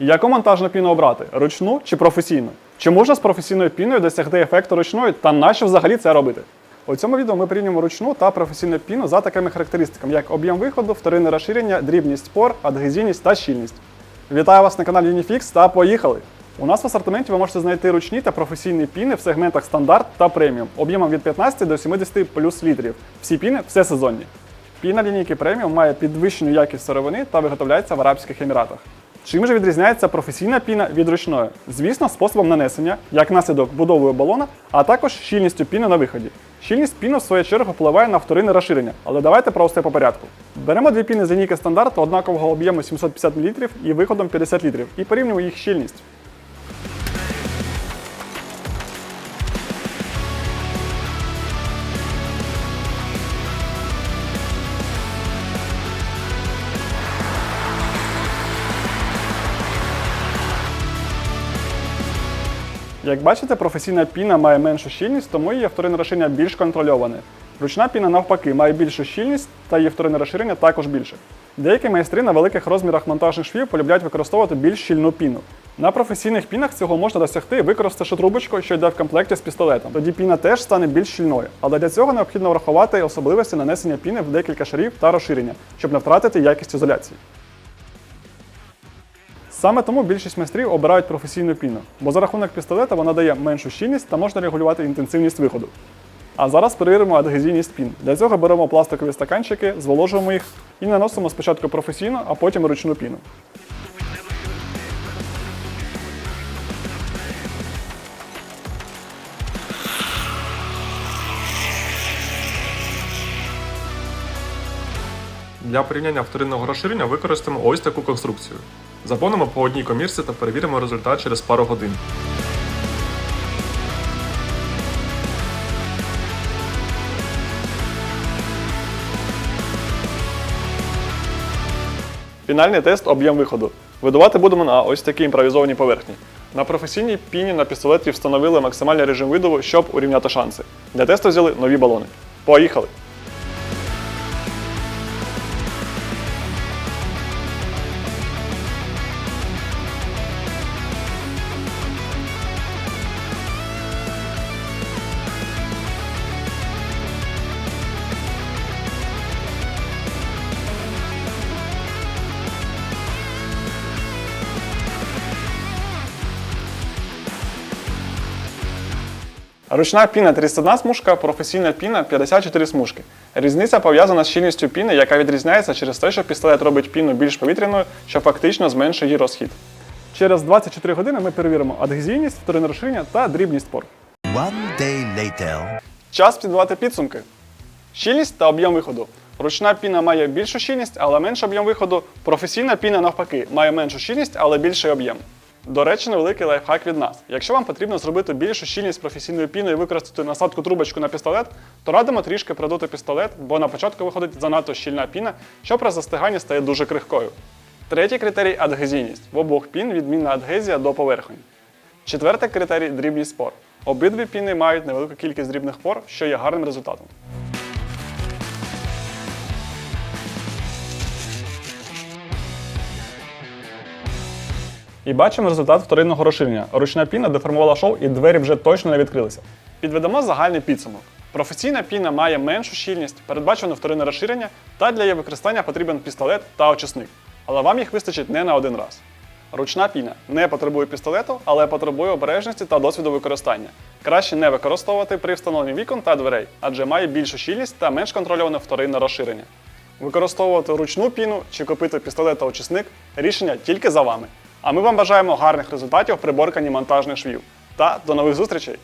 Яку монтажну піну обрати? Ручну чи професійну? Чи можна з професійною піною досягти ефекту ручної та нащо взагалі це робити? У цьому відео ми порівнюємо ручну та професійну піну за такими характеристиками, як об'єм виходу, вторинне розширення, дрібність пор, адгезійність та щільність. Вітаю вас на каналі Unifix та поїхали! У нас в асортименті ви можете знайти ручні та професійні піни в сегментах стандарт та преміум об'ємом від 15 до 70 плюс літрів. Всі піни все сезонні. Піна лінійки преміум має підвищену якість сировини та виготовляється в Арабських Еміратах. Чим же відрізняється професійна піна від ручної? Звісно, способом нанесення, як наслідок будовою балона, а також щільністю піни на виході. Щільність піни, в свою чергу, впливає на вторинне розширення, але давайте про все по порядку. Беремо дві піни з лінійки стандарту однакового об'єму 750 мл і виходом 50 літрів і порівнюємо їх щільність. Як бачите, професійна піна має меншу щільність, тому її вторинне розширення більш контрольоване. Ручна піна навпаки має більшу щільність та її вторинне розширення також більше. Деякі майстри на великих розмірах монтажних швів полюбляють використовувати більш щільну піну. На професійних пінах цього можна досягти, використавши трубочку, що йде в комплекті з пістолетом. Тоді піна теж стане більш щільною, але для цього необхідно врахувати особливості нанесення піни в декілька шарів та розширення, щоб не втратити якість ізоляції. Саме тому більшість майстрів обирають професійну піну, бо за рахунок пістолета вона дає меншу щільність та можна регулювати інтенсивність виходу. А зараз перевіримо адгезійність пін. Для цього беремо пластикові стаканчики, зволожуємо їх і наносимо спочатку професійну, а потім ручну піну. Для порівняння вторинного розширення використаємо ось таку конструкцію. Заповнимо по одній комірці та перевіримо результат через пару годин. Фінальний тест об'єм виходу. Видувати будемо на ось такій імпровізованій поверхні. На професійній піні на пістолеті встановили максимальний режим видову, щоб урівняти шанси. Для тесту взяли нові балони. Поїхали! Ручна піна 31 смужка, професійна піна 54 смужки. Різниця пов'язана з щільністю піни, яка відрізняється через те, що пістолет робить піну більш повітряною, що фактично зменшує її розхід. Через 24 години ми перевіримо адгезійність, вторинне розширення та дрібність пор. One day later. Час підбивати підсумки. Щільність та об'єм виходу. Ручна піна має більшу щільність, але менший об'єм виходу. Професійна піна навпаки має меншу щільність, але більший об'єм. До речі, невеликий лайфхак від нас. Якщо вам потрібно зробити більшу щільність професійною піною і використати насадку трубочку на пістолет, то радимо трішки продути пістолет, бо на початку виходить занадто щільна піна, що при застиганні стає дуже крихкою. Третій критерій адгезійність. В обох пін відмінна адгезія до поверхонь. Четвертий критерій дрібність спор. Обидві піни мають невелику кількість дрібних пор, що є гарним результатом. І бачимо результат вторинного розширення. Ручна піна деформувала шов і двері вже точно не відкрилися. Підведемо загальний підсумок. Професійна піна має меншу щільність, передбачено вторинне розширення, та для її використання потрібен пістолет та очисник. Але вам їх вистачить не на один раз. Ручна піна не потребує пістолету, але потребує обережності та досвіду використання. Краще не використовувати при встановленні вікон та дверей, адже має більшу щільність та менш контрольоване вторинне розширення. Використовувати ручну піну чи купити пістолет та очисник рішення тільки за вами. А ми вам бажаємо гарних результатів при борканні монтажних швів. Та до нових зустрічей!